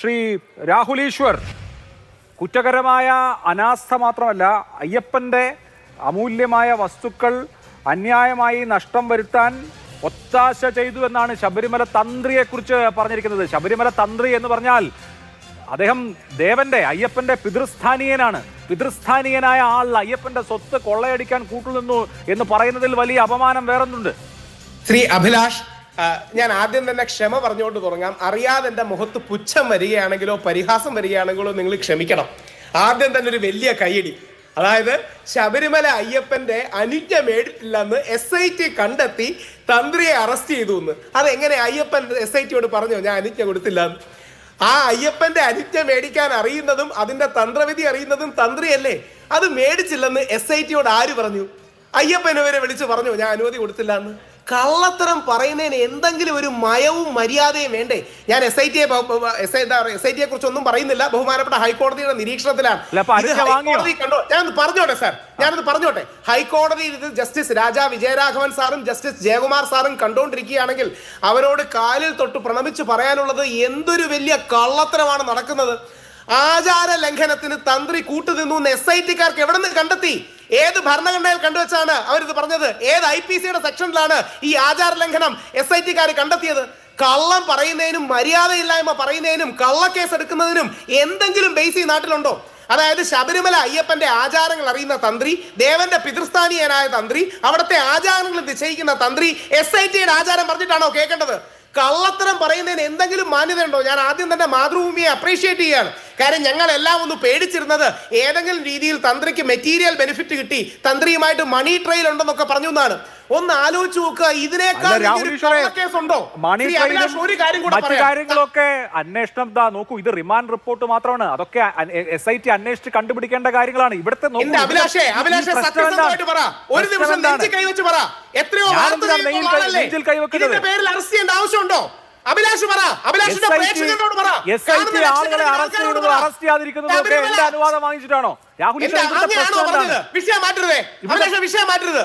ശ്രീ രാഹുൽ ഈശ്വർ കുറ്റകരമായ അനാസ്ഥ മാത്രമല്ല അയ്യപ്പന്റെ അമൂല്യമായ വസ്തുക്കൾ അന്യായമായി നഷ്ടം വരുത്താൻ ഒത്താശ ചെയ്തു എന്നാണ് ശബരിമല തന്ത്രിയെക്കുറിച്ച് പറഞ്ഞിരിക്കുന്നത്. ശബരിമല തന്ത്രി എന്ന് പറഞ്ഞാൽ അദ്ദേഹം ദേവന്റെ അയ്യപ്പന്റെ പിതൃസ്ഥാനീയനാണ്. പിതൃസ്ഥാനീയനായ ആൾ അയ്യപ്പന്റെ സ്വത്ത് കൊള്ളയടിക്കാൻ കൂട്ടുനിന്നു എന്ന് പറയുന്നതിൽ വലിയ അപമാനം വേറൊന്നുണ്ട്. ശ്രീ അഭിലാഷ് ഞാൻ ആദ്യം തന്നെ ക്ഷമ പറഞ്ഞുകൊണ്ട് തുടങ്ങാം. അറിയാതെ എന്റെ മുഖത്ത് പുച്ഛം വരികയാണെങ്കിലോ പരിഹാസം വരികയാണെങ്കിലോ നിങ്ങൾ ക്ഷമിക്കണം. ആദ്യം തന്നെ ഒരു വലിയ കൈയടി അതായത് ശബരിമല അയ്യപ്പന്റെ അനുജ്ഞ മേടിട്ടില്ലെന്ന് എസ് ഐ ടി കണ്ടെത്തി തന്ത്രിയെ അറസ്റ്റ് ചെയ്തു എന്ന് അതെങ്ങനെ അയ്യപ്പൻ എസ് ഐ ടിയോട് പറഞ്ഞോ ഞാൻ അനുജ്ഞ കൊടുത്തില്ല ആ അയ്യപ്പന്റെ അനുജ്ഞ മേടിക്കാൻ അറിയുന്നതും അതിന്റെ തന്ത്രവിധി അറിയുന്നതും തന്ത്രിയല്ലേ? അത് മേടിച്ചില്ലെന്ന് എസ് ഐ ടിയോട് ആര് പറഞ്ഞു? അയ്യപ്പൻ ഇവരെ വിളിച്ച് പറഞ്ഞു ഞാൻ അനുമതി കൊടുത്തില്ല എന്ന് കള്ളത്തരം പറയുന്നതിന് എന്തെങ്കിലും ഒരു മയവും മര്യാദയും വേണ്ടേ? ഞാൻ എസ് ഐ ടിയെ എസ് ഐ എന്താ പറയുക എസ് ഐ ടിയെ കുറിച്ച് ഒന്നും പറയുന്നില്ല. ബഹുമാനപ്പെട്ട ഹൈക്കോടതിയുടെ നിരീക്ഷണത്തിലാണ്. ഇത് ഹൈക്കോടതി കണ്ടോ? ഞാൻ പറഞ്ഞോട്ടെ സാർ. ഞാനത് പറഞ്ഞോട്ടെ. ഹൈക്കോടതി ഇത് ജസ്റ്റിസ് രാജാ വിജയരാഘവൻ സാറും ജസ്റ്റിസ് ജയകുമാർ സാറും കണ്ടുകൊണ്ടിരിക്കുകയാണെങ്കിൽ അവരോട് കാലിൽ തൊട്ട് പ്രണമിച്ച് പറയാനുള്ളത് എന്തൊരു വലിയ കള്ളത്തരമാണ് നടക്കുന്നത്. ആചാര ലംഘനത്തിന് തന്ത്രി കൂട്ടുനിന്നു എന്ന് എസ് ഐ ടിക്കാർക്ക് എവിടെ നിന്ന് കണ്ടെത്തി? ഏത് ഭരണഘടനയിൽ കണ്ടുവച്ചാണ് അവരിത് പറഞ്ഞത്? ഏത് ഐ പി സിയുടെ സെക്ഷനിലാണ് ഈ ആചാര ലംഘനം എസ് ഐ ടിക്കാർ കണ്ടെത്തിയത്? കള്ളം പറയുന്നതിനും മര്യാദയില്ലായ്മ പറയുന്നതിനും കള്ളക്കേസ് എടുക്കുന്നതിനും എന്തെങ്കിലും ബേസ് ഈ നാട്ടിലുണ്ടോ? അതായത് ശബരിമല അയ്യപ്പന്റെ ആചാരങ്ങൾ അറിയുന്ന തന്ത്രി ദേവന്റെ പിതൃസ്ഥാനീയനായ തന്ത്രി അവിടുത്തെ ആചാരങ്ങൾ നിശ്ചയിക്കുന്ന തന്ത്രി എസ് ഐ ടിയുടെ ആചാരം പറഞ്ഞിട്ടാണോ കേൾക്കേണ്ടത്? കള്ളത്തരം പറയുന്നതിന് എന്തെങ്കിലും മാന്യതയുണ്ടോ? ഞാൻ ആദ്യം തന്നെ മാതൃഭൂമിയെ അപ്രീഷിയേറ്റ് ചെയ്യാണ്. കാര്യം ഞങ്ങൾ എല്ലാം ഒന്ന് പേടിച്ചിരുന്നത് ഏതെങ്കിലും രീതിയിൽ തന്ത്രിക്ക് മെറ്റീരിയൽ ബെനിഫിറ്റ് കിട്ടി തന്ത്രിയുമായിട്ട് മണി ട്രെയിൽ ഉണ്ടെന്നൊക്കെ പറഞ്ഞു എന്നാണ് ഒന്ന് ആലോചിച്ച് നോക്കുക. ഇതിനേക്കാൾ മറ്റു കാര്യങ്ങളൊക്കെ അന്വേഷണം ദാ നോക്കൂ. ഇത് റിമാൻഡ് റിപ്പോർട്ട് മാത്രമാണ്. അതൊക്കെ എസ് ഐ ടി അന്വേഷിച്ച് കണ്ടുപിടിക്കേണ്ട കാര്യങ്ങളാണ്. ഇവിടുത്തെ അഭിലാഷേ പറ? നെഞ്ചിൽ കൈവെക്കുന്നത്? ആവശ്യമുണ്ടോ? അഭിലാഷ് അഭിലാഷിന്റെ പ്രേക്ഷകരോട് പറ. അറസ്റ്റ് ചെയ്യാതിരിക്കുന്നതും അനുവാദം വാങ്ങിച്ചിട്ടാണോ? രാഹുൽ എന്റെ ഈശ്വർ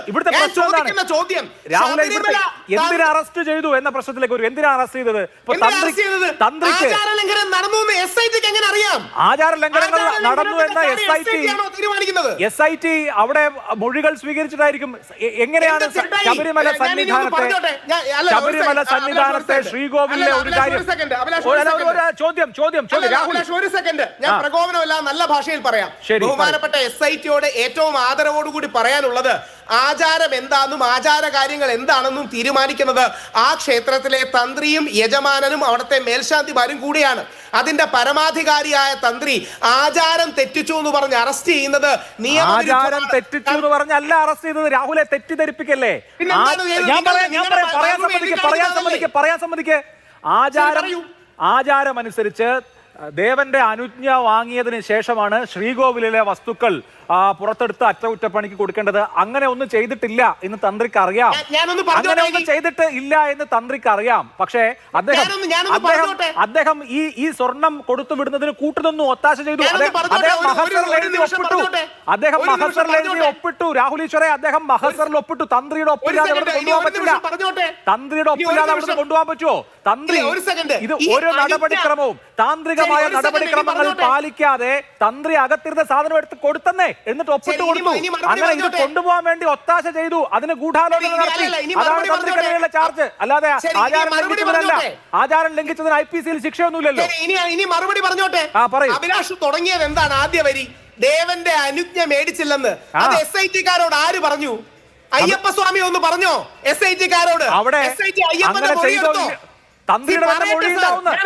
ഇവിടുത്തെ പ്രശ്നം ചോദ്യം. രാഹുൽ എന്തിനാ അറസ്റ്റ് ചെയ്തു എന്ന പ്രശ്നത്തിലേക്ക് ഒരു എന്തിനാ അറസ്റ്റ് ചെയ്തത്? തന്ത്രിക്ക് ആചാര നടന്നു എന്ന് എസ് എങ്ങനെ അറിയാം? ആചാര ലംഘനങ്ങൾ നടന്നു എന്ന ലംഘനത്തിന്റെ എസ് ഐ ടി തീരുമാനിക്കുന്നത്? എസ് ഐ ടി അവിടെ മൊഴികൾ സ്വീകരിച്ചിട്ടായിരിക്കും. എങ്ങനെയാണ് ശബരിമല സന്നിധാനത്തെ ശബരിമല. സന്നിധാനത്തെ ശ്രീകോവിലെ ഒരു കാര്യം. ചോദ്യം ചോദ്യം ചോദ്യം. രാഹുൽ. ഒരു സെക്കൻഡ് ഞാൻ. പ്രകോപനമല്ല നല്ല ഭാഷയിൽ പറയാം. ശരി, ബഹുമാനപ്പെട്ട എസ് ഐ ടിയോട് ഏറ്റവും ആദരവോടുകൂടി പറയാനുള്ളത് ആചാരം എന്താണെന്നും ആചാര കാര്യങ്ങൾ എന്താണെന്നും തീരുമാനിക്കുന്നത് ആ ക്ഷേത്രത്തിലെ തന്ത്രിയും യജമാനനും അവിടുത്തെ മേൽശാന്തിമാരും കൂടിയാണ് അതിന്റെ പരമാധികാരിയായ തന്ത്രി ആചാരം തെറ്റിച്ചു എന്ന് പറഞ്ഞ് അറസ്റ്റ് ചെയ്യുന്നത് ആചാരം. തെറ്റിച്ചു എന്ന് പറഞ്ഞല്ല അറസ്റ്റ് ചെയ്തത് രാഹുലെ തെറ്റിദ്ധരിപ്പിക്കല്ലേ? ഞാൻ നിങ്ങൾ- പറയാം ഞാൻ നിങ്ങളുടെ പറയാം പറയാൻ സമ്മതിക്ക് പറയാൻ? സമ്മതിക്ക് പറയാൻ സമ്മതിക്ക് ആചാരം അനുസരിച്ച് ദേവന്റെ അനുജ്ഞ വാങ്ങിയതിന് ശേഷമാണ് ശ്രീകോവിലിലെ വസ്തുക്കൾ പുറത്തെടുത്ത് അറ്റകുറ്റപ്പണിക്ക് കൊടുക്കേണ്ടത് അങ്ങനെ ഒന്നും ചെയ്തിട്ടില്ല എന്ന് തന്ത്രിക്ക് അറിയാം അങ്ങനെ ഒന്നും. ചെയ്തിട്ട് ഇല്ല എന്ന് തന്ത്രിക്ക് അറിയാം പക്ഷേ അദ്ദേഹം അദ്ദേഹം അദ്ദേഹം ഈ ഈ സ്വർണം കൊടുത്തു വിടുന്നതിന് കൂട്ടുനിന്നു ഒത്താശ ചെയ്തു. അദ്ദേഹം മഹസറിൽ എഴുതി ഒപ്പിട്ടു. അദ്ദേഹം മഹസറിൽ എഴുതി ഒപ്പിട്ടു. രാഹുൽ ഈശ്വരെ അദ്ദേഹം മഹസറിൽ ഒപ്പിട്ടു. തന്ത്രിയുടെ ഒപ്പില്ലാതെ അവിടെ കൊണ്ടുപോകാൻ പറ്റില്ല. തന്ത്രിയുടെ ഒപ്പില്ലാതെ അവിടെ കൊണ്ടുപോകാൻ പറ്റുമോ? തന്ത്രി. ഇത് ഓരോ നടപടിക്രമവും താന്ത്രികമായ നടപടിക്രമങ്ങൾ പാലിക്കാതെ തന്ത്രി അകത്തിരുന്ന സാധനം എടുത്ത് കൊടുത്തന്നേ. എന്നിട്ട് ഒപ്പിട്ട് കൊടുത്തു. അങ്ങനെ ഇത് കൊണ്ടുപോകാൻ വേണ്ടി ഒത്താശ ചെയ്തു. അതിന് ഗൂഢാലോചന നടത്തി. അതാണ് പറഞ്ഞോട്ടെ. ചാർജ്. അല്ലാതെ ആചാരം ലംഘിച്ചതിനല്ല ആചാരം ലംഘിച്ചതിന് ഐ പി സിയിൽ ശിക്ഷയൊന്നുമില്ലല്ലോ. ഇനി മറുപടി പറഞ്ഞോട്ടെ? ആ, പറയും. അഭിലാഷ് തുടങ്ങിയത് എന്താണ് ആദ്യ വരി? ദേവന്റെ അനുജ്ഞ മേടിച്ചില്ലെന്ന്. അത് എസ് ഐ ടിക്കാരോട് ആര് പറഞ്ഞു? അയ്യപ്പ സ്വാമി ഒന്ന് പറഞ്ഞോ? എസ് ഐ ടിക്കാരോട് അവിടെ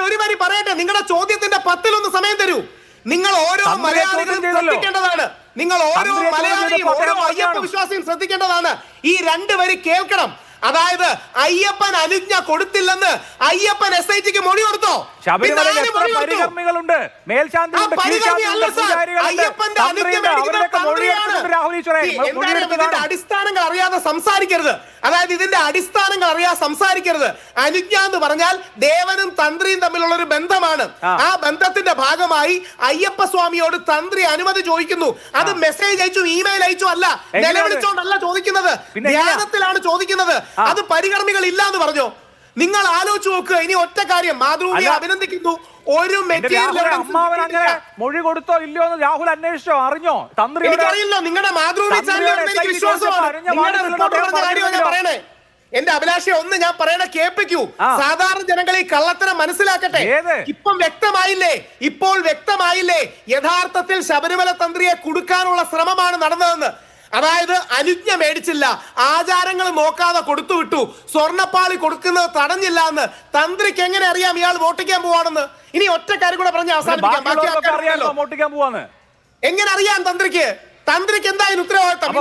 ഒരു വരി പറയട്ടെ. നിങ്ങളുടെ ചോദ്യത്തിന്റെ പത്തിലൊന്ന് സമയം തരൂ. നിങ്ങൾ ഓരോ മലയാളികളും ശ്രദ്ധിക്കേണ്ടതാണ്. നിങ്ങൾ ഓരോ മലയാളിയും ഓരോ അയ്യപ്പ വിശ്വാസിയും ശ്രദ്ധിക്കേണ്ടതാണ്. ഈ രണ്ട് വരി കേൾക്കണം. അതായത് അയ്യപ്പൻ അനുജ്ഞ കൊടുത്തില്ലെന്ന് അയ്യപ്പൻ എസ് ഐ ടിക്ക് മൊഴി കൊടുത്തോ? ശബരിമലയിൽ എത്ര? പരികർമ്മികളുണ്ട്? മേൽശാന്തിയുണ്ട് അടിസ്ഥാനങ്ങൾ അറിയാതെ സംസാരിക്കരുത്. അതായത് ഇതിന്റെ അടിസ്ഥാനങ്ങൾ അറിയാതെ സംസാരിക്കരുത്. അനുജ്ഞ എന്ന് പറഞ്ഞാൽ ദേവനും തന്ത്രിയും തമ്മിലുള്ള ഒരു ബന്ധമാണ്. ആ. ബന്ധത്തിന്റെ ഭാഗമായി അയ്യപ്പ സ്വാമിയോട് തന്ത്രി അനുമതി ചോദിക്കുന്നു. അത് മെസ്സേജ് അയച്ചു ഇമെയിൽ അയച്ചു അല്ല? നിലവിളിച്ചോണ്ടല്ല ചോദിക്കുന്നത്. ധ്യാനത്തിലാണ് ചോദിക്കുന്നത്. അത് പരികർമ്മികൾ ഇല്ല എന്ന് പറഞ്ഞോ? നിങ്ങൾ ആലോചിച്ച് നോക്കുക ഇനി ഒറ്റ കാര്യം. മാതൃഭൂമിയെ അഭിനന്ദിക്കുന്നു. ഒരു അമ്മാവൻ അങ്ങനെ മൊഴി കൊടുത്തോ ഇല്ലയോ എന്ന് രാഹുൽ അന്വേഷിച്ചോ? അറിഞ്ഞോ? തന്ത്രി എനിക്കറിയില്ല. നിങ്ങളുടെ മാതൃഭൂമി പറഞ്ഞില്ലല്ലോ. പറയണേ. എന്റെ അഭിലാഷയെ ഒന്ന് ഞാൻ പറയണ കേൾപ്പിക്കൂ. സാധാരണ ജനങ്ങൾ ഈ കള്ളത്തരം മനസ്സിലാക്കട്ടെ? ഇപ്പം വ്യക്തമായില്ലേ? ഇപ്പോൾ വ്യക്തമായില്ലേ? യഥാർത്ഥത്തിൽ ശബരിമല തന്ത്രിയെ കുടുക്കാനുള്ള ശ്രമമാണ് നടന്നതെന്ന്. അതായത് അനുജ്ഞ മേടിച്ചില്ല. ആചാരങ്ങൾ നോക്കാതെ കൊടുത്തു വിട്ടു. സ്വർണപ്പാളി കൊടുക്കുന്നത് തടഞ്ഞില്ല എന്ന് തന്ത്രിക്ക് എങ്ങനെ അറിയാം ഇയാൾ വോട്ടിക്കാൻ പോവാണെന്ന്? ഇനി ഒറ്റ കാര്യം കൂടെ പറഞ്ഞ് അവസാനിപ്പിക്കാം. എങ്ങനെ അറിയാം തന്ത്രിക്ക്? തന്ത്രിക്ക് എന്തായാലും ഉത്തരവാദിത്തം?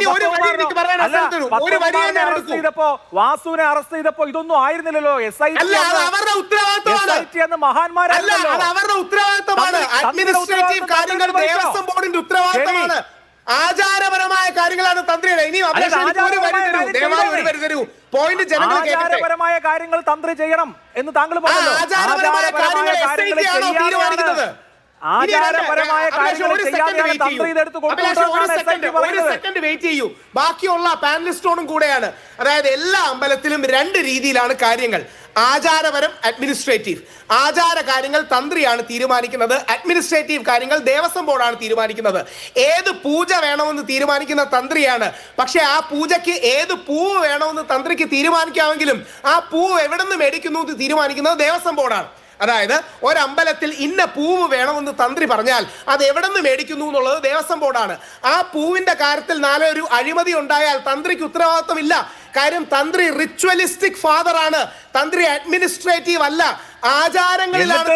വാസുവിനെ അറസ്റ്റ് ചെയ്തപ്പോ ഇതൊന്നും ആയിരുന്നില്ലല്ലോ. എസ് ഐ അവരുടെ ഉത്തരവാദിത്തമാണ്. മഹാന്മാരല്ല അത് അവരുടെ ഉത്തരവാദിത്തമാണ്. അഡ്മിനിസ്ട്രേറ്റീവ് കാര്യങ്ങൾ? ദേവസ്വം ബോർഡിന്റെ ഉത്തരവാദിത്തമാണ്. ആചാരപരമായ കാര്യങ്ങളാണ് തന്ത്രിയുടെ ഇനി ഒരു പോയിന്റ് ജനങ്ങൾ ആചാരപരമായ കാര്യങ്ങൾ തന്ത്രി ചെയ്യണം എന്ന് താങ്കൾ ആചാരപരമായ കാര്യങ്ങൾ തീരുമാനിക്കുന്നത്? ആചാരപരമായ ബാക്കിയുള്ള പാനലിസ്റ്റോടും കൂടെയാണ്. അതായത് എല്ലാ അമ്പലത്തിലും രണ്ട് രീതിയിലാണ് കാര്യങ്ങൾ. ആചാരപരം അഡ്മിനിസ്ട്രേറ്റീവ് ആചാര കാര്യങ്ങൾ തന്ത്രിയാണ് തീരുമാനിക്കുന്നത്. അഡ്മിനിസ്ട്രേറ്റീവ് കാര്യങ്ങൾ ദേവസ്വം ബോർഡാണ് തീരുമാനിക്കുന്നത്. ഏത് പൂജ വേണമെന്ന് തീരുമാനിക്കുന്ന തന്ത്രിയാണ്. പക്ഷേ ആ പൂജയ്ക്ക് ഏത് പൂവ് വേണമെന്ന് തന്ത്രിക്ക് തീരുമാനിക്കാമെങ്കിലും ആ പൂവ് എവിടെ നിന്ന് മേടിക്കുന്നു എന്ന് തീരുമാനിക്കുന്നത് ദേവസ്വം ബോർഡാണ്. അതായത് ഒരമ്പലത്തിൽ ഇന്ന പൂവ് വേണമെന്ന് തന്ത്രി പറഞ്ഞാൽ അത് എവിടെ നിന്ന് മേടിക്കുന്നു എന്നുള്ളത് ദേവസ്വം ബോർഡാണ്. ആ പൂവിന്റെ കാര്യത്തിൽ നാളെ ഒരു അഴിമതി ഉണ്ടായാൽ തന്ത്രിക്ക് ഉത്തരവാദിത്വമില്ല. കാര്യം തന്ത്രി റിച്വലിസ്റ്റിക് ഫാദർ ആണ്. തന്ത്രി അഡ്മിനിസ്ട്രേറ്റീവ് അല്ല. ആചാരങ്ങളിലാണ്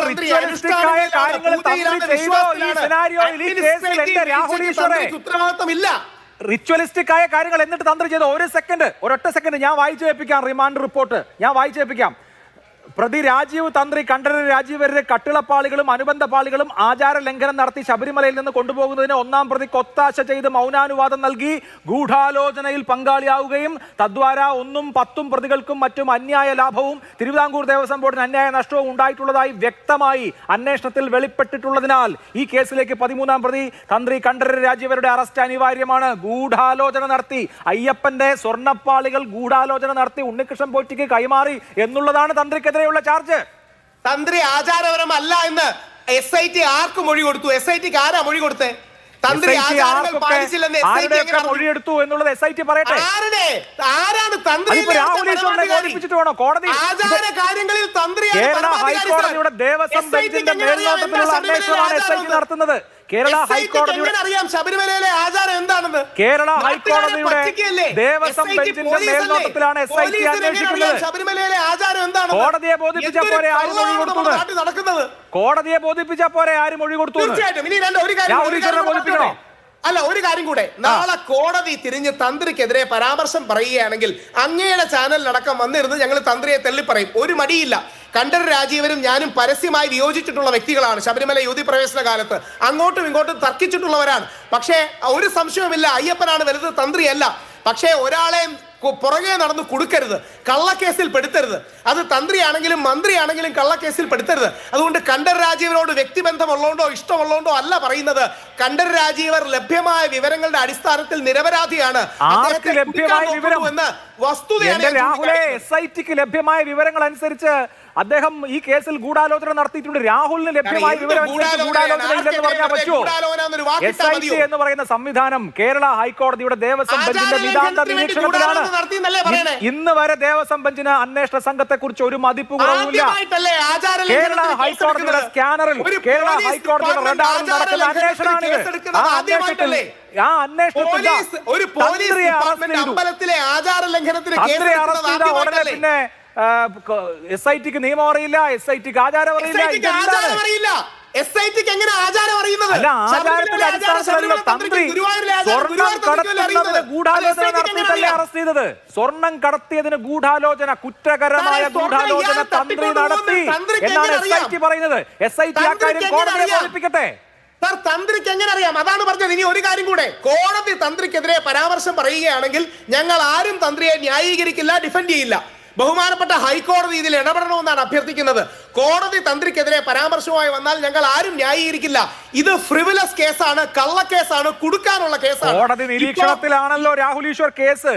ഉത്തരവാദിത്വമില്ല. റിച്വലിസ്റ്റിക് ആയ കാര്യങ്ങൾ എന്നിട്ട് തന്ത്രി ചെയ്ത? ഒരു സെക്കൻഡ് ഒരൊറ്റ സെക്കൻഡ് ഞാൻ വായിച്ചു കേൾപ്പിക്കാം റിമാൻഡ് റിപ്പോർട്ട് ഞാൻ വായിച്ചു കേൾപ്പിക്കാം. പ്രതി രാജീവ് തന്ത്രി കണ്ഠരര് രാജീവരുടെ കട്ടിളപ്പാളികളും അനുബന്ധ പാളികളും ആചാര ലംഘനം നടത്തി ശബരിമലയിൽ നിന്ന് കൊണ്ടുപോകുന്നതിന് ഒന്നാം പ്രതി കൊത്താശ ചെയ്ത് മൗനാനുവാദം നൽകി ഗൂഢാലോചനയിൽ പങ്കാളിയാവുകയും തദ്വാര ഒന്നും പത്തും പ്രതികൾക്കും മറ്റും അന്യായ ലാഭവും തിരുവിതാംകൂർ ദേവസ്വം ബോർഡിന് അന്യായ നഷ്ടവും ഉണ്ടായിട്ടുള്ളതായി വ്യക്തമായി അന്വേഷണത്തിൽ വെളിപ്പെട്ടിട്ടുള്ളതിനാൽ ഈ കേസിലേക്ക് പതിമൂന്നാം പ്രതി തന്ത്രി കണ്ഠരര് രാജീവരുടെ അറസ്റ്റ് അനിവാര്യമാണ്. ഗൂഢാലോചന നടത്തി അയ്യപ്പന്റെ സ്വർണപ്പാളികൾ ഗൂഢാലോചന നടത്തി ഉണ്ണികൃഷ്ണൻ പോറ്റിക്ക് കൈമാറി എന്നുള്ളതാണ് തന്ത്രിക്കെതിരെയുള്ള ചാർജ്. തന്ത്രി ആചാരപരമല്ല എന്ന് എസ് ഐ ടി ആർക്ക് മൊഴി കൊടുത്തു? എസ് ഐ ടിക്ക് ആരാ മൊഴി കൊടുത്തേ? തന്ത്രി ആചാരങ്ങൾ പാലിച്ചില്ലെന്ന് എസ് ഐ ടി ആരുടെയൊക്കെ മൊഴിയെടുത്തു എന്നുള്ളത് എസ് ഐ ടി പറയട്ടെ. ആരുടെ? ആരാണ് തന്ത്രി ബോധിപ്പിച്ചിട്ട് വേണോ? കോടതി ആചാര കാര്യങ്ങളിൽ കേരള. ഹൈക്കോടതിയുടെ ദേവസ്വം ബെഞ്ചിന്റെ മേൽനോട്ടത്തിലുള്ള അന്വേഷണമാണ് എസ് ഐ ടി നടത്തുന്നത്. കേരള ഹൈക്കോടതിയുടെ അറിയാം ശബരിമലയിലെ ആചാരം എന്താണെന്ന് കേരള ഹൈക്കോടതിയുടെ? ദേവസ്വം ബെഞ്ചിന്റെ മേൽനോട്ടത്തിലാണ് എസ് ഐ ടി അന്വേഷിക്കുന്നത് ശബരിമലയിലെ ആചാരം എന്താണ് കോടതിയെ ബോധിപ്പിച്ച പോലെ ആരും മൊഴി കൊടുത്തു കൊടുത്തത്? നടക്കുന്നത് കോടതിയെ ബോധിപ്പിച്ച പോലെ ആരും മൊഴി കൊടുത്തു? തീർച്ചയായിട്ടും ബോധിപ്പിക്കണോ? അല്ല ഒരു കാര്യം കൂടെ. നാളെ കോടതി തിരിഞ്ഞ് തന്ത്രിക്കെതിരെ പരാമർശം പറയുകയാണെങ്കിൽ അങ്ങയുടെ ചാനലിലടക്കം വന്നിരുന്ന് ഞങ്ങൾ തന്ത്രിയെ തള്ളി പറയും ഒരു മടിയില്ല. കണ്ഠർ രാജീവരും ഞാനും പരസ്യമായി വിയോജിച്ചിട്ടുള്ള വ്യക്തികളാണ്. ശബരിമല യുവതി പ്രവേശന കാലത്ത്. അങ്ങോട്ടും ഇങ്ങോട്ടും തർക്കിച്ചിട്ടുള്ളവരാണ്. പക്ഷേ ഒരു സംശയവുമില്ല. അയ്യപ്പനാണ് വലുത് തന്ത്രിയല്ല. പക്ഷേ ഒരാളെ പുറകെ നടന്ന് കൊടുക്കരുത്. കള്ളക്കേസിൽ പെടുത്തരുത്. അത് തന്ത്രിയാണെങ്കിലും മന്ത്രിയാണെങ്കിലും കള്ളക്കേസിൽ പെടുത്തരുത്. അതുകൊണ്ട് കണ്ഠർ രാജീവനോട് വ്യക്തിബന്ധമുള്ളതുകൊണ്ടോ ഇഷ്ടമുള്ളതുകൊണ്ടോ അല്ല പറയുന്നത്. കണ്ഠർ രാജീവർ ലഭ്യമായ വിവരങ്ങളുടെ അടിസ്ഥാനത്തിൽ നിരപരാധിയാണ്. ലഭ്യമായ എന്ന് വസ്തുതയാണ് വിവരങ്ങൾ അനുസരിച്ച് അദ്ദേഹം ഈ കേസിൽ ഗൂഢാലോചന നടത്തിയിട്ടുണ്ട്. രാഹുലിന് ലഭ്യമായ വിവരം ഗൂഢാലോചന ഇല്ലെന്ന് പറഞ്ഞാൽ പറ്റുമോ? എന്നൊരു വാക്ക് എസ് ഇട്ടാൽ ഐ ടി എന്ന് പറയുന്ന സംവിധാനം കേരള ഹൈക്കോടതിയുടെ ദേവസ്വം ബെഞ്ചിന്റെ നിതാന്ത നിരീക്ഷണത്തിലാണ്. ഇന്ന് വരെ ദേവസ്വം ബെഞ്ചിന് അന്വേഷണ സംഘത്തെ കുറിച്ച് ഒരു മതിപ്പ് ആചാര കേരള ഹൈക്കോടതിയുടെ സ്കാനറിൽ കേരള ഹൈക്കോടതിയുടെ റഡാറിൽ നടക്കുന്ന അന്വേഷണമാണിത് ആ അന്വേഷണത്തിൽ? ആ അന്വേഷണത്തിൽ ഒരു പോലീസ് അമ്പലത്തിലെ ആചാര ലംഘനത്തിന് ഉടനെ? പിന്നെ എസ് ഐ ടിക്ക് നിയമം അറിയില്ല എസ് ഐ ടിക്ക് ആചാരം അറിയില്ല. എസ് ഐ ടിക്ക് എങ്ങനെ ആചാരം അറിയുന്നത്? ആചാരത്തിന്റെ ആചാരം അടിസ്ഥാനത്തിലല്ലോ തന്ത്രി സ്വർണം കടത്തുന്നതിന് ഗൂഢാലോചന നടത്തിയിട്ടല്ലേ അറസ്റ്റ് ചെയ്തത്? സ്വർണം കടത്തിയതിന് ഗൂഢാലോചന കുറ്റകരമായ ഗൂഢാലോചന തന്ത്രി നടത്തി എന്നാണ് എസ് ഐ ടി? പറയുന്നത്. എസ് ഐ ടി ആ കാര്യം കോടതിയെ? ബോധിപ്പിക്കട്ടെ? സാർ തന്ത്രിക്ക് എങ്ങനെ അറിയാം? അതാണ് പറഞ്ഞത്. ഇനി ഒരു കാര്യം കൂടെ. കോടതി തന്ത്രിക്കെതിരെ പരാമർശം പറയുകയാണെങ്കിൽ ഞങ്ങൾ ആരും തന്ത്രിയെ ന്യായീകരിക്കില്ല ഡിഫെൻഡ് ചെയ്യില്ല. ബഹുമാനപ്പെട്ട ഹൈക്കോടതി ഇതിൽ ഇടപെടണമെന്നാണ് അഭ്യർത്ഥിക്കുന്നത്. കോടതി തന്ത്രിക്കെതിരെ പരാമർശമായി വന്നാൽ ഞങ്ങൾ ആരും ന്യായീകരിക്കില്ല. ഇത് ഫ്രിവിലസ് കേസാണ് കള്ളക്കേസാണ് കൊടുക്കാനുള്ള കേസാണ്. കോടതി നിരീക്ഷണത്തിലാണല്ലോ രാഹുൽ ഈശ്വർ കേസ്.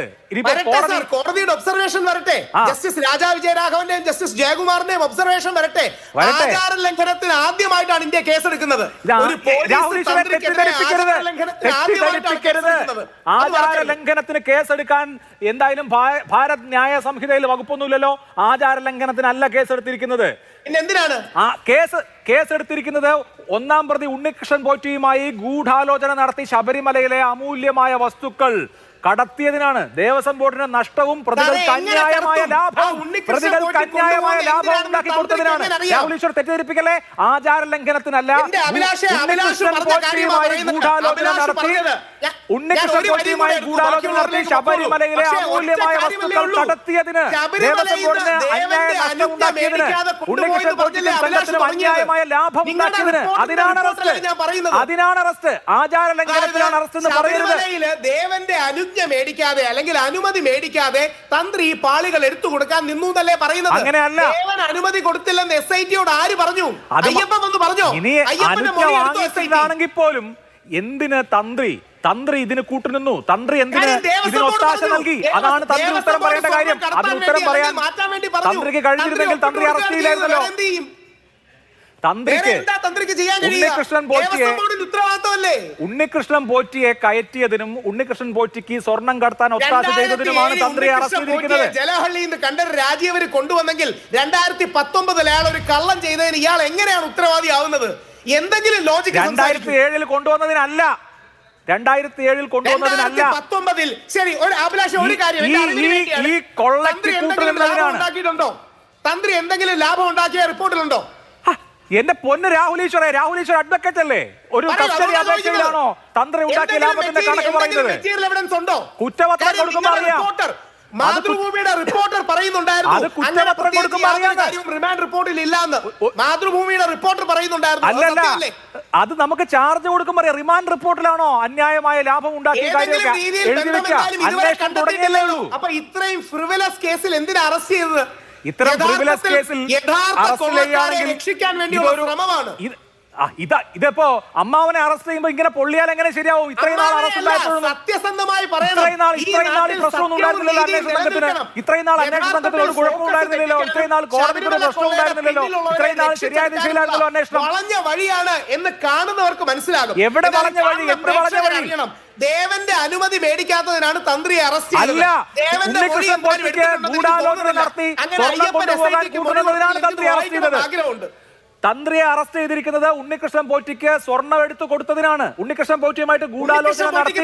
വരട്ടെ കോടതിയുടെ ഒബ്സർവേഷൻ വരട്ടെ. ജസ്റ്റിസ് രാജാ വിജയരാഘവന്റെയും ജസ്റ്റിസ് ജയകുമാറിന്റെയും ഒബ്സർവേഷൻ വരട്ടെ. ആചാര ലംഘനത്തിന് ആദ്യമായിട്ടാണ് ഇന്ത്യ കേസെടുക്കുന്നത്. ആചാര ലംഘനത്തിന് കേസെടുക്കാൻ എന്തായാലും ഭാരത് ന്യായ സംഹിതയിൽ വകുപ്പൊന്നുമില്ലല്ലോ ആചാര ലംഘനത്തിനല്ല കേസെടുത്തിരിക്കുന്നത് എന്തിനാണ്? ആ കേസ് കേസെടുത്തിരിക്കുന്നത് ഒന്നാം പ്രതി ഉണ്ണികൃഷ്ണൻ പോറ്റിയുമായി ഗൂഢാലോചന നടത്തി ശബരിമലയിലെ അമൂല്യമായ വസ്തുക്കൾ കടത്തിയതിനാണ്. ദേവസ്വം ബോർഡിന് നഷ്ടവും പ്രതികൾക്ക് അന്യായമായ ലാഭവും ആ പ്രതികൾക്ക് അന്യായമായ ലാഭം ഉണ്ടാക്കി കൊടുത്തതിനാണ്? രാഹുൽ ഈശ്വർ തെറ്റിദ്ധരിപ്പിക്കല്ലേ? ആചാര ലംഘനത്തിനല്ല ഉണ്ണികൃഷ്ണൻ കാര്യമാണ് പോറ്റിയുമായി പറയുന്നത്. ഗൂഢാലോചന അഭിലാഷ് നടത്തി പറഞ്ഞത്. ഞാൻ- ഞാൻ ഉണ്ണികൃഷ്ണൻ പോറ്റിയുമായി ഗൂഢാലോചന നടത്തി ശബരിമലയിലെ അമൂല്യമായ വസ്തുക്കൾ. കടത്തിയതിന് ദേവസ്വം ബോർഡിന് അന്യായ നഷ്ടം ഉണ്ടാക്കിയതിന് ഉണ്ണികൃഷ്ണൻ പോറ്റിക്കും സംഘത്തിനും അന്യായമായ ലാഭം ഉണ്ടാക്കിയതിന് അതിനാണ് അറസ്റ്റ്. അതിനാണ് അറസ്റ്റ് ആചാര ലംഘനത്തിനാണ് അറസ്റ്റ് എന്ന് പറയുന്നത്. ദേവന്റെ ദേവന്റെ അനുജ്ഞ മേടിക്കാതെ അല്ലെങ്കിൽ അനുമതി മേടിക്കാതെ തന്ത്രി ഈ പാളികൾ എടുത്തു കൊടുക്കാൻ നിന്നു എന്നല്ലേ പറയുന്നത് അങ്ങനെയല്ല. ദേവൻ അനുമതി കൊടുത്തില്ലെന്ന് എസ് ഐ ടിയോട് ആര് പറഞ്ഞു അത് അയ്യപ്പൻ വന്ന് പറഞ്ഞോ ഇനി അയ്യപ്പന്റെ എടുത്തു SIT. പോലും എന്തിന് തന്ത്രി തന്ത്രി ഇതിന് കൂട്ടുനിന്നു തന്ത്രി എന്തിന് കാര്യം ദേവസ്വം ഇതിന് ബോർഡ് ഒത്താശ പറഞ്ഞു. നൽകി ദേവസ്വം അതാണ് തന്ത്രി ബോർഡ് ഉത്തരം പറയേണ്ട കാര്യം കടത്താൻ അതിന് ഉത്തരം വേണ്ടി പറയാൻ അല്ലെങ്കിൽ മാറ്റാൻ വേണ്ടി പറഞ്ഞു. തന്ത്രിക്ക് കഴിഞ്ഞിരുന്നെങ്കിൽ തന്ത്രി തന്ത്രി അറസ്റ്റ് ചെയ്യില്ലായിരുന്നല്ലോ വേറെ എന്ത് ചെയ്യും? വേറെ തന്ത്രിക്ക് എന്താ തന്ത്രിക്ക് ചെയ്യാൻ കഴിയുക? ഉണ്ണികൃഷ്ണൻ പോറ്റിയെ ഉണ്ണികൃഷ്ണൻ പോറ്റിയെ കയറ്റിയതിനും ഉണ്ണികൃഷ്ണൻ പോറ്റിക്ക് സ്വർണം കടത്താൻ ഒത്താശ ചെയ്തതിനുമാണ് തന്ത്രി അറസ്റ്റ് ചെയ്തിരിക്കുന്നത് ജലഹള്ളിയിൽ നിന്ന് കണ്ട രാജീവര് കൊണ്ടുവന്നെങ്കിൽ രണ്ടായിരത്തി പത്തൊമ്പതിൽ അയാൾ ഒരു കള്ളം ചെയ്തതിന് ഇയാൾ എങ്ങനെയാണ് ഉത്തരവാദി ആവുന്നത് എന്തെങ്കിലും ലോജിക് രണ്ടായിരത്തി ഏഴിൽ കൊണ്ടുവന്നതിനല്ല. രണ്ടായിരത്തി ഏഴിൽ കൊണ്ടുവന്നതിനല്ല. പത്തൊമ്പതിൽ ശരി ഒരു അഭിലാഷം ഒരു കാര്യം ഈ-. ഈ തന്ത്രി എന്തെങ്കിലും ലാഭം ഉണ്ടാക്കിയ റിപ്പോർട്ടിലുണ്ടോ? എന്റെ പൊന്ന് രാഹുൽ ഈശ്വർ അഡ്വക്കേറ്റ് അല്ലേ? ഒരു കസ്റ്റഡി അപേക്ഷയിലാണോ തന്ത്രി ഉണ്ടാക്കിയ ലാഭത്തിന്റെ കണക്ക് പറയുന്നത്. കുറ്റപത്രം കൊടുക്കുമ്പോൾ അറിയാം. മാതൃഭൂമിയുടെ റിപ്പോർട്ടർ പറയുന്നുണ്ടായിരുന്നു. റിമാൻഡ് റിപ്പോർട്ടിൽ ഇല്ലാന്ന്. മാതൃഭൂമിയുടെ റിപ്പോർട്ടർ പറയുന്നുണ്ടായിരുന്നു. അത് നമുക്ക് ചാർജ് കൊടുക്കുമ്പോൾ അറിയാം. റിമാൻഡ് റിപ്പോർട്ടിലാണോ അന്യായമായ ലാഭം ഉണ്ടാക്കിയ കാര്യമൊക്കെ അന്വേഷണം തുടങ്ങിയല്ലേ ഉള്ളൂ. അപ്പൊ ഇത്രയും ഫ്രിവലസ് കേസിൽ എന്തിനാ അറസ്റ്റ് ചെയ്തത്? ഇത്തരം കേസിൽ രക്ഷിക്കാൻ വേണ്ടിയുള്ള ശ്രമമാണ്. ആ, ഇതാ ഇതിപ്പോ അമ്മാവനെ അറസ്റ്റ് ചെയ്യുമ്പോ ഇങ്ങനെ പൊള്ളിയാൽ എങ്ങനെ ശരിയാവും? ഇത്രയും നാൾ അറസ്റ്റ് സത്യസന്ധമായി ഇത്രയും നാൾ ഇത്രയും നാൾ ഈ നാട്ടിൽ പ്രശ്നമൊന്നും ഉണ്ടായിരുന്നില്ലല്ലോ അന്വേഷണ സംഘത്തിന്. ഇത്രയും നാൾ അന്വേഷണ സംഘത്തിന് ഒരു ഉണ്ടായിരുന്നില്ലല്ലോ. ഇത്രയും നാൾ കോടതിക്ക് ഒരു ശബരിമല പ്രശ്നം ഉണ്ടായിരുന്നില്ലല്ലോ. ഇത്രയും നാൾ ശരിയായ ദിശയിലായിരുന്നല്ലോ അന്വേഷണം. വളഞ്ഞ വഴിയാണ് എന്ന് കാണുന്നവർക്ക് മനസ്സിലാകും. എവിടെ എന്നാൽ വളഞ്ഞ വഴി? കാണുന്ന എന്ത് വളഞ്ഞ പ്രേക്ഷകർ വഴി? അറിയണം. ദേവന്റെ അനുമതി മേടിക്കാത്തതിനാണ് തന്ത്രി അറസ്റ്റ് ചെയ്തത്. അല്ല ദേവന്റെ മൊഴി ഉണ്ണികൃഷ്ണൻ എന്തായാലും പോറ്റിക്ക് എടുത്തിട്ടുണ്ടെന്ന് എനിക്ക് ഗൂഢാലോചന തോന്നുന്നില്ല. നടത്തി അങ്ങനെ സ്വർണം അയ്യപ്പൻ കൊണ്ടുപോകാൻ SIT ക്ക് മൊഴി കൂട്ടുന്നതിനാണ് തന്ത്രി അറസ്റ്റ് ചെയ്തത്. ആഗ്രഹമുണ്ട്. തന്ത്രിയെ അറസ്റ്റ് ചെയ്തിരിക്കുന്നത് ഉണ്ണികൃഷ്ണൻ പോറ്റിക്ക് സ്വർണം എടുത്തു കൊടുത്തതിനാണ്. ഉണ്ണികൃഷ്ണൻ പോറ്റിയുമായിട്ട് ഗൂഢാലോചന നടത്തി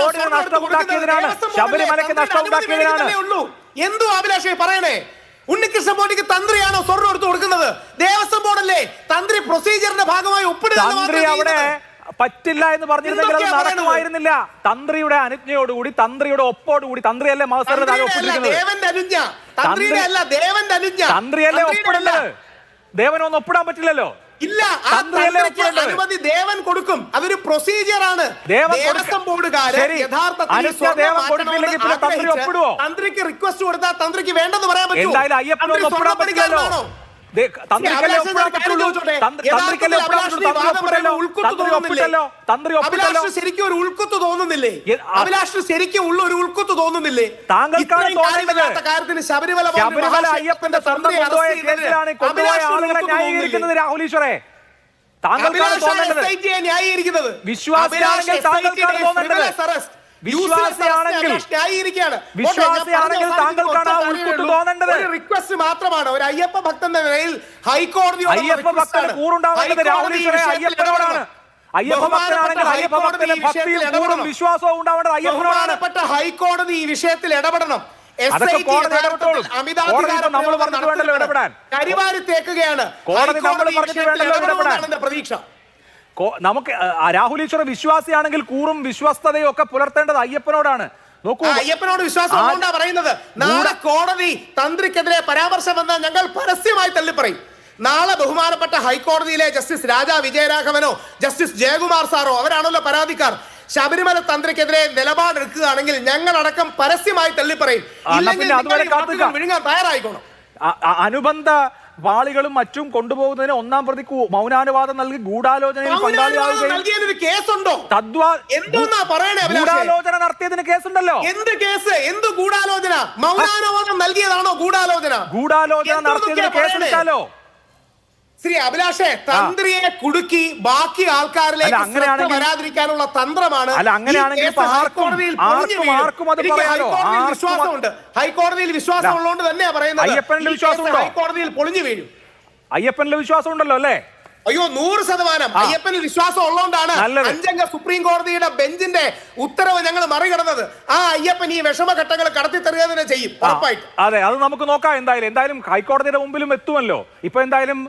ബോർഡിന് നഷ്ടമുണ്ടാക്കിയതിനാണ്. ശബരിമലയ്ക്ക് നഷ്ടമുണ്ടാക്കിയതിനാണ്. എന്തോ അഭിലാഷേ പറയണേ? ഉണ്ണികൃഷ്ണൻ പോറ്റിക്ക് തന്ത്രിയാണോ സ്വർണം എടുത്തു കൊടുക്കുന്നത്? ദേവസ്വം ബോർഡല്ലേ തന്ത്രി പ്രൊസീജിയറിന്റെ ഭാഗമായി ഒപ്പിടുന്നത് തന്ത്രി അവിടെ പറ്റില്ല എന്ന് പറഞ്ഞിരുന്നെങ്കിൽ അത്? നടക്കുമായിരുന്നില്ല. തന്ത്രിയുടെ അനുജ്ഞയോടുകൂടി തന്ത്രിയുടെ ഒപ്പോടുകൂടി തന്ത്രിയല്ലേ ഒപ്പിട്ടിരിക്കുന്നത്? ദേവന്റെ അനുജ്ഞ. തന്ത്രിയല്ലേ തന്ത്രിയുടെ അല്ല. ഒന്ന് ഒപ്പിടാൻ പറ്റില്ലല്ലോ ഇല്ല ആ തന്ത്രിയല്ലേ തന്ത്രിക്ക് ഒപ്പിടേണ്ടത്? അനുമതി ദേവൻ കൊടുക്കും അതൊരു പ്രൊസീജിയർ ആണ് ദേവൻ ദേവസ്വം കൊടുക്ക- ബോർഡുകാര് ശരി. യഥാർത്ഥത്തിൽ ഈ അനുജ്ഞ സ്വർണം ദേവൻ മാറ്റണമെന്ന് കൊടുത്തില്ലെങ്കിൽ പിന്നെ തന്ത്രി ആഗ്രഹിച്ച് ഒപ്പിടുവോ? തന്ത്രിക്ക് റിക്വസ്റ്റ് കൊടുത്താൽ തന്ത്രിക്ക് വേണ്ടെന്ന് പറയാൻ പറ്റുമോ എന്തായാലും അയ്യപ്പനൊന്നും തന്ത്രി ഒപ്പിടാൻ പറ്റില്ലല്ലോ സ്വർണപ്പണിക്കാരനാണോ? ശരിക്കും ഒരു ഉൾക്കുത്ത് തോന്നുന്നില്ലേ? അഭിലാഷിന് ശരിക്കും ഉള്ള ഒരു ഉൾക്കുത്ത് തോന്നുന്നില്ലേ? താങ്കൾക്കാണ് തോന്നുന്നത്. കാര്യത്തിന് ശബരിമല ശബരിമല അയ്യപ്പന്റെ ചെയ്യുന്നതിന് കേസിലാണ് കൊണ്ടുപോയ ആളുകളെ ന്യായീകരിക്കുന്നത്? രാഹുൽ ഈശ്വറെ താങ്കൾക്കാണ് തോന്നേണ്ടത്. വിശ്വാസിയാണെങ്കിൽ താങ്കൾക്കാണ് തോന്നേണ്ടത്. വിശ്വാസിയാണെങ്കിൽ-. വിശ്വാസിയാണെങ്കിൽ താങ്കൾക്കാണ് ആ തോന്നേണ്ടത്. റിക്വസ്റ്റ് മാത്രമാണ്. ഒരു അയ്യപ്പ നിലയിൽ ഹൈക്കോടതി അയ്യപ്പ ഭക്തന് കൂറുണ്ടാവേണ്ടത് രാഹുൽ ഈശ്വറെ അയ്യപ്പനോടാണ്. അയ്യപ്പ ഭക്തനാണെങ്കിൽ അയ്യപ്പ ഭക്തന് ഭക്തിയും കൂറും വിശ്വാസവും ഉണ്ടാവേണ്ടത് അയ്യപ്പനോടാണ്. ഹൈക്കോടതി ഈ വിഷയത്തിൽ ഇടപെടണം. അതൊക്കെ കോടതി ഇടപെട്ടോളും. കോടതി നമ്മൾ പറഞ്ഞിട്ട് വേണ്ടല്ലോ ഇടപെടാൻ. കരിവാരി തേക്കുകയാണ്. കോടതി നമ്മൾ പറഞ്ഞിട്ട് വേണ്ടല്ലോ ഇടപെടാൻ. പ്രതീക്ഷ. നമുക്ക് രാഹുൽ ഈശ്വർ വിശ്വാസിയാണെങ്കിൽ കൂറും വിശ്വസ്തതയും ഒക്കെ പുലർത്തേണ്ടത് അയ്യപ്പനോടാണ്. നോക്കൂ അയ്യപ്പനോട് വിശ്വാസം പറയുന്നത്? നാളെ കോടതി തന്ത്രിക്കെതിരെ പരാമർശം വന്ന ഞങ്ങൾ പരസ്യമായി തള്ളിപ്പറയും. നാളെ ബഹുമാനപ്പെട്ട ഹൈക്കോടതിയിലെ ജസ്റ്റിസ് രാജാ വിജയരാഘവനോ ജസ്റ്റിസ് ജയകുമാർ സാറോ അവരാണല്ലോ പരാതിക്കാർ. ശബരിമല തന്ത്രിക്കെതിരെ നിലപാടെടുക്കുകയാണെങ്കിൽ ഞങ്ങളടക്കം പരസ്യമായി തള്ളിപ്പറയും. ഇല്ലെങ്കിൽ വിഴുങ്ങാൻ തയ്യാറായിക്കോണം. അനുബന്ധ പാളികളും മറ്റും കൊണ്ടുപോകുന്നതിന് ഒന്നാം പ്രതിക്ക് മൗനാനുവാദം നൽകി ഗൂഢാലോചനയിൽ പങ്കാളിയാവുകയും തദ്വാ? ഗൂഢാലോചന നടത്തിയതിന് കേസുണ്ടല്ലോ. എന്ത് കേസ്? എന്ത് ഗൂഢാലോചന? മൗനാനുവാദം നൽകിയതാണോ ഗൂഢാലോചന? ഗൂഢാലോചന നടത്തിയതിന്? കേസെടുക്കാലോ ശ്രീ അഭിലാഷേ തന്ത്രിയെ കുടുക്കി ബാക്കി ആൾക്കാരിലേക്ക് വരാതിരിക്കാനുള്ള തന്ത്രമാണ് അല്ല, അങ്ങനെയാണെങ്കിൽ വിശ്വാസമുണ്ട്. ഹൈക്കോടതിയിൽ വിശ്വാസം ഉള്ളതുകൊണ്ട് തന്നെയാ പറയുന്നത്? ഹൈക്കോടതിയിൽ പൊളിഞ്ഞു വീഴും. അയ്യപ്പനിലെ വിശ്വാസം ഉണ്ടല്ലോ അല്ലേ? അയ്യോ നൂറ് ശതമാനം. അയ്യപ്പനിൽ വിശ്വാസം ഉള്ളതുകൊണ്ടാണ് അഞ്ചംഗ സുപ്രീം കോടതിയുടെ ബെഞ്ചിന്റെ ഉത്തരവ് ഞങ്ങൾ മറികടന്നത്. ആ അയ്യപ്പൻ ഈ വിഷമഘട്ടങ്ങൾ കടത്തിത്തരുക തന്നെ ചെയ്യും ഉറപ്പായിട്ട്. അതെ അത് നമുക്ക് നോക്കാം എന്തായാലും. എന്തായാലും ഹൈക്കോടതിയുടെ മുമ്പിലും എത്തുമല്ലോ. ഇപ്പൊ എന്തായാലും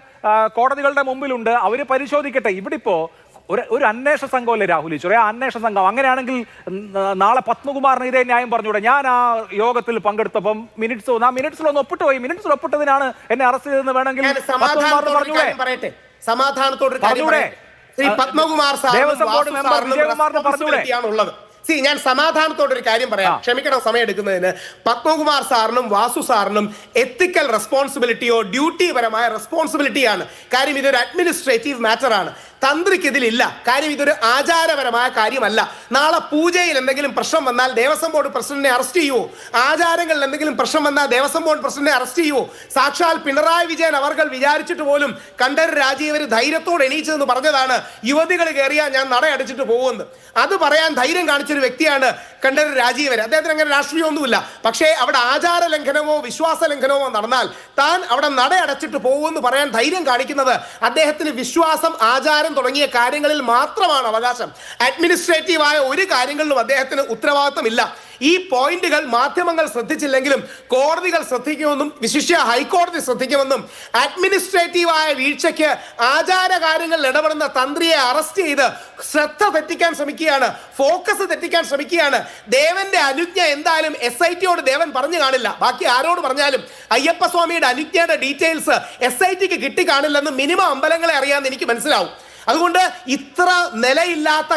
കോടതികളുടെ മുമ്പിലുണ്ട്. അവർ പരിശോധിക്കട്ടെ. ഇവിടെ ഇപ്പോ ഒരു ഒരു അന്വേഷണ സംഘമല്ലേ രാഹുൽ ഈശ്വര ആ അന്വേഷണ സംഘം. അങ്ങനെയാണെങ്കിൽ നാളെ പത്മകുമാറിന് ഇതേ ന്യായം പറഞ്ഞൂടെ. ഞാൻ ആ യോഗത്തിൽ പങ്കെടുത്തപ്പം മിനിറ്റ്സ് ആ മിനിറ്റ്സിൽ ഒന്ന് ഒപ്പിട്ട് പോയി മിനിറ്റ്സിൽ ഒപ്പിട്ടതിനാണ് എന്നെ അറസ്റ്റ് ചെയ്തെന്ന് വേണമെങ്കിൽ പത്മകുമാർ പത്മകുമാറിന് സമാധാനത്തോട് സമാധാനത്തോട് ശ്രീ പത്മകുമാർ സാറിനുള്ളത് സി ഞാൻ സമാധാനത്തോടെ ഒരു കാര്യം പറയാം. ക്ഷമിക്കണം സമയം എടുക്കുന്നതിന് പത്മകുമാർ സാറിനും വാസു സാറിനും എത്തിക്കൽ റെസ്പോൺസിബിലിറ്റിയോ ഡ്യൂട്ടി പരമായ റെസ്പോൺസിബിലിറ്റിയാണ് കാര്യം ഇതൊരു അഡ്മിനിസ്ട്രേറ്റീവ് മാറ്റർ ആണ്. തന്ത്രിക്ക് ഇതിലില്ല കാര്യം ഇതൊരു ആചാരപരമായ കാര്യമല്ല. നാളെ പൂജയിൽ എന്തെങ്കിലും പ്രശ്നം വന്നാൽ ദേവസ്വം ബോർഡ് പ്രസിഡന്റിനെ അറസ്റ്റ് ചെയ്യുമോ ആചാരങ്ങളിൽ എന്തെങ്കിലും പ്രശ്നം വന്നാൽ ദേവസ്വം ബോർഡ് പ്രസിഡന്റിനെ അറസ്റ്റ് ചെയ്യുമോ സാക്ഷാൽ പിണറായി വിജയൻ അവർകൾ വിചാരിച്ചിട്ട് പോലും കണ്ഠര് രാജീവർ ധൈര്യത്തോടെ എണീച്ചതെന്ന് പറഞ്ഞതാണ്. യുവതികൾ കയറിയാൽ ഞാൻ നടയടച്ചിട്ട് പോകുമെന്ന് അത് പറയാൻ ധൈര്യം കാണിച്ചൊരു വ്യക്തിയാണ് കണ്ഠര് രാജീവർ അദ്ദേഹത്തിന് അങ്ങനെ രാഷ്ട്രീയമൊന്നുമില്ല. പക്ഷേ അവിടെ ആചാര ലംഘനമോ വിശ്വാസ ലംഘനമോ നടന്നാൽ താൻ അവിടെ നടയടച്ചിട്ട് പോകുമെന്ന് പറയാൻ ധൈര്യം കാണിക്കുന്നത് അദ്ദേഹത്തിന് വിശ്വാസം ആചാരം തുടങ്ങിയ കാര്യങ്ങളിൽ മാത്രമാണ് അവകാശം. അഡ്മിനിസ്ട്രേറ്റീവായ ഒരു കാര്യങ്ങളിലും അദ്ദേഹത്തിന് ഉത്തരവാദിത്തമില്ല. ഈ പോയിന്റുകൾ മാധ്യമങ്ങൾ ശ്രദ്ധിച്ചില്ലെങ്കിലും കോടതികൾ ശ്രദ്ധിക്കുമെന്നും വിശിഷ്യ ഹൈക്കോടതി ശ്രദ്ധിക്കുമെന്നും അഡ്മിനിസ്ട്രേറ്റീവായ വീഴ്ചയ്ക്ക് ആചാര കാര്യങ്ങളിൽ ഇടപെടുന്ന തന്ത്രിയെ അറസ്റ്റ് ചെയ്ത് ശ്രദ്ധ തെറ്റിക്കാൻ ശ്രമിക്കുകയാണ് ഫോക്കസ് തെറ്റിക്കാൻ ശ്രമിക്കുകയാണ്. ദേവന്റെ അനുജ്ഞ എന്തായാലും എസ് ഐ ടിയോട് ദേവൻ പറഞ്ഞു കാണില്ല. ബാക്കി ആരോട് പറഞ്ഞാലും അയ്യപ്പസ്വാമിയുടെ അനുജ്ഞയുടെ ഡീറ്റെയിൽസ് എസ് ഐ ടിക്ക് കിട്ടിക്കാണില്ലെന്ന് മിനിമം അമ്പലങ്ങളെ അറിയാമെന്ന് എനിക്ക് മനസ്സിലാവും. അതുകൊണ്ട് ഇത്ര നിലയില്ലാത്ത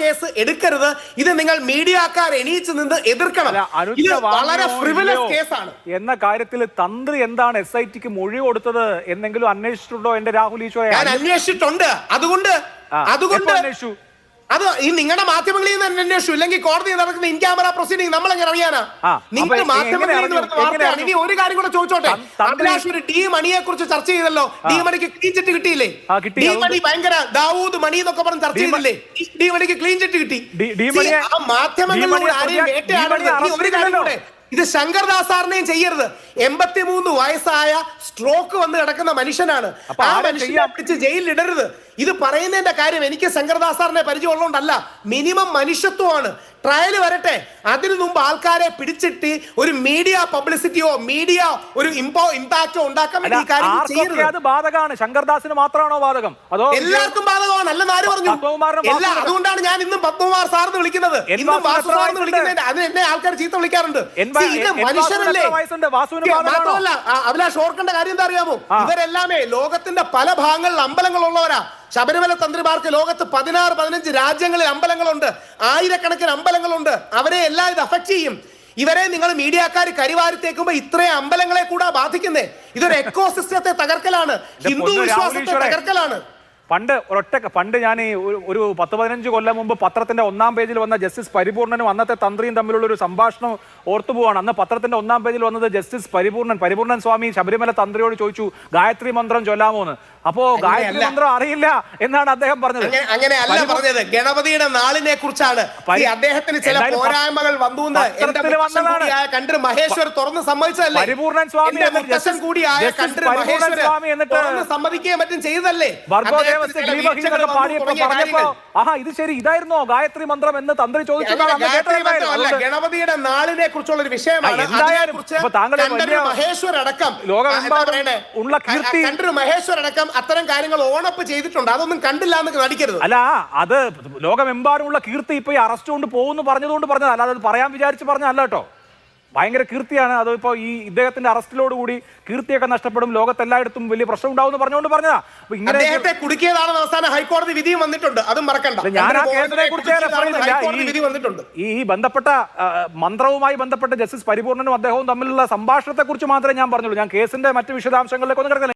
കേസ് എടുക്കരുത്. ഇത് നിങ്ങൾ മീഡിയക്കാർ എണീച്ച് നിന്ന് എതിർക്കണം. ഇത് വളരെ ഫ്രിവലസ് കേസാണ്. എന്ന കാര്യത്തിൽ തന്ത്രി എന്താണ് എസ് ഐ ടിക്ക് മൊഴി കൊടുത്തത് എന്നെങ്കിലും അന്വേഷിച്ചിട്ടുണ്ടോ എന്റെ രാഹുൽ ഈശോയെ? ഞാൻ അന്വേഷിച്ചിട്ടുണ്ട്. അതുകൊണ്ട് അതുകൊണ്ട് അന്വേഷിച്ചു? അത് ഈ നിങ്ങളുടെ മാധ്യമങ്ങളിൽ നിന്ന് തന്നെ അന്വേഷിച്ചു. ഇല്ലെങ്കിൽ കോടതി നടക്കുന്ന ഇൻ ക്യാമറ പ്രൊസീഡിംഗ് നമ്മൾ എങ്ങനെ അറിയാനാ നിങ്ങളുടെ മാധ്യമങ്ങളിൽ നിന്ന് വരുന്ന വാർത്തയാണ്. ഇനി ഒരു കാര്യം കൂടെ ചോദിച്ചോട്ടെ. അഭിലാഷ് ഒരു ഡി മണിയെ കുറിച്ച് ചർച്ച ചെയ്തല്ലോ. ഡി മണിക്ക് ക്ലീൻ ചിറ്റ് കിട്ടിയില്ലേ? ഡി മണി ഭയങ്കര ദാവൂദ് മണി എന്നൊക്കെ പറഞ്ഞ് ചർച്ച ചെയ്തില്ലേ? ഡി- മണിക്ക് ക്ലീൻ ചിറ്റ് കിട്ടി. ആ മാധ്യമങ്ങളിലൂടെ ആരെയും ഇനി ഒരു കാര്യം കൂടെ ഇത് ശങ്കർ ദാസാറിനെയും ചെയ്യരുത്. എൺപത്തിമൂന്ന് വയസ്സായ സ്ട്രോക്ക് വന്ന് കിടക്കുന്ന മനുഷ്യനാണ്. ആ മനുഷ്യനെ? പിടിച്ച് ജയിലിൽ ഇടരുത് ഇത് പറയുന്നതിന്റെ കാര്യം എനിക്ക് ശങ്കർദാസാറിനെ പരിചയമുള്ളതുകൊണ്ടല്ല. മിനിമം മനുഷ്യത്വമാണ്. ട്രയൽ വരട്ടെ. അതിനു മുമ്പ് ആൾക്കാരെ പിടിച്ചിട്ട് ഒരു മീഡിയ പബ്ലിസിറ്റിയോ മീഡിയ ഒരു ഇമ്പോ ഇമ്പാക്റ്റോ ഉണ്ടാക്കാൻ വേണ്ടി ഈ കാര്യം ചെയ്യരുത്. അത് ബാധകമാണ്? ശങ്കർദാസിന് മാത്രമാണോ ബാധകം? അതോ എല്ലാവർക്കും ബാധകമാണ്. അല്ലെന്ന് ആര് പറഞ്ഞു. എല്ലാ അതുകൊണ്ടാണ് ഞാൻ ഇന്നും പത്മകുമാർ സാറിന് വിളിക്കുന്നത്. അത് ഇന്നും വാസു സാറിന് വയസ്സുണ്ട്? വിളിക്കുന്നതിന്റെ എന്നെ ആൾക്കാർ ചീത്ത വിളിക്കാറുണ്ട്. ഇത് മനുഷ്യരല്ലേ? മാത്രമല്ല അഭിലാഷ് ഓർക്കേണ്ട കാര്യം എന്താ അറിയാമോ? ഇവരെല്ലാമേ ലോകത്തിന്റെ പല ഭാഗങ്ങളിൽ അമ്പലങ്ങളുള്ളവരാ. ശബരിമല തന്ത്രിമാർക്ക് ലോകത്ത് പതിനാറ് പതിനഞ്ച് രാജ്യങ്ങളിൽ അമ്പലങ്ങളുണ്ട്. ആയിരക്കണക്കിന് അമ്പലങ്ങളുണ്ട്. അവരെ എല്ലാം ഇത് അഫക്ട് ചെയ്യും. ഇവരെ നിങ്ങൾ മീഡിയക്കാർ കരിവാരിത്തേക്കുമ്പോ ഇത്രയും അമ്പലങ്ങളെ കൂടാ ബാധിക്കുന്നേ. ഇതൊരു എക്കോ സിസ്റ്റത്തെ തകർക്കലാണ്. ഹിന്ദു വിശ്വാസത്തെ. തകർക്കലാണ്. പണ്ട് ഒരൊറ്റ പണ്ട് ഞാൻ ഈ ഒരു- പത്ത് പതിനഞ്ച് കൊല്ലം മുമ്പ് പത്രത്തിന്റെ ഒന്നാം പേജിൽ വന്ന ജസ്റ്റിസ് പരിപൂർണനും അന്നത്തെ തന്ത്രിയും തമ്മിലുള്ള ഒരു സംഭാഷണം ഓർത്തു പോവാണ്. അന്ന് പത്രത്തിന്റെ ഒന്നാം പേജിൽ വന്നത് ജസ്റ്റിസ് പരിപൂർണൻ പരിപൂർണൻ സ്വാമി ശബരിമല തന്ത്രിയോട് ചോദിച്ചു ഗായത്രി മന്ത്രം ചൊല്ലാമോ എന്ന് അപ്പോ ഗായത്രി മന്ത്രം അറിയില്ല എന്നാണ് അദ്ദേഹം പറഞ്ഞത്. അങ്ങനെ അല്ല പറഞ്ഞത്. ഗണപതിയുടെ നാളിനെ കുറിച്ചാണ്. അദ്ദേഹത്തിന് ചില പോരായ്മകൾ വന്നു. കൂടിയായ മഹേശ്വർ തുറന്ന് സമ്മതിച്ചതല്ലേ? പരിപൂർണൻ സ്വാമി കൂടിയായ കണ്ടു മഹേശ്വർ സ്വാമി എന്നിട്ട് തുറന്ന് സമ്മതിക്കുകയും മറ്റും ചെയ്തതല്ലേ? പാടിയപ്പോ പറഞ്ഞപ്പോ ആഹാ ഇത് ശരി ഇതായിരുന്നോ? ഗായത്രി മന്ത്രം എന്ന് തന്ത്രി ചോദിച്ചതാണ് ഗണപതിയുടെ നാളിനെ കുറിച്ചുള്ള ഒരു വിഷയമാണ് മഹേശ്വർ അടക്കം പറയണേ? ഉള്ള കീർത്തി- മഹേശ്വർ അടക്കം അത്തരം കാര്യങ്ങൾ ഓണപ്പ് ചെയ്തിട്ടുണ്ട്. അതൊന്നും കണ്ടില്ല എന്ന് നടിക്കരുത്. അല്ല അത് ലോകമെമ്പാടുമുള്ള കീർത്തി ഇപ്പൊ ഈ അറസ്റ്റ് കൊണ്ട് പോകുന്നു പറഞ്ഞതുകൊണ്ട് പറഞ്ഞത് അല്ലാതെ പറയാൻ വിചാരിച്ച് പറഞ്ഞല്ലോ കേട്ടോ. ഭയങ്കര കീർത്തിയാണ്. അത് ഇപ്പോൾ ഈ ഇദ്ദേഹത്തിന്റെ അറസ്റ്റിലോടുകൂടി കീർത്തിയൊക്കെ നഷ്ടപ്പെടും ലോകത്തെല്ലായിടത്തും വലിയ പ്രശ്നം ഉണ്ടാവും എന്ന് പറഞ്ഞുകൊണ്ട് പറഞ്ഞതാ. അപ്പൊ ഇങ്ങനെ കുടുക്കിയതാണെന്ന് അവസാനം ഹൈക്കോടതി വിധിയും വന്നിട്ടുണ്ട്. അതും മറക്കണ്ട. ഞാൻ ആ കേസിനെ കുറിച്ച് ഈ- ബന്ധപ്പെട്ട മന്ത്രവുമായി ബന്ധപ്പെട്ട ജസ്റ്റിസ് പരിപൂർണനും അദ്ദേഹവും തമ്മിലുള്ള സംഭാഷണത്തെ കുറിച്ച് മാത്രമേ ഞാൻ പറഞ്ഞുള്ളൂ. ഞാൻ കേസിന്റെ മറ്റു വിശദാംശങ്ങളിലേക്ക് ഒന്നും കിടക്കുന്നില്ല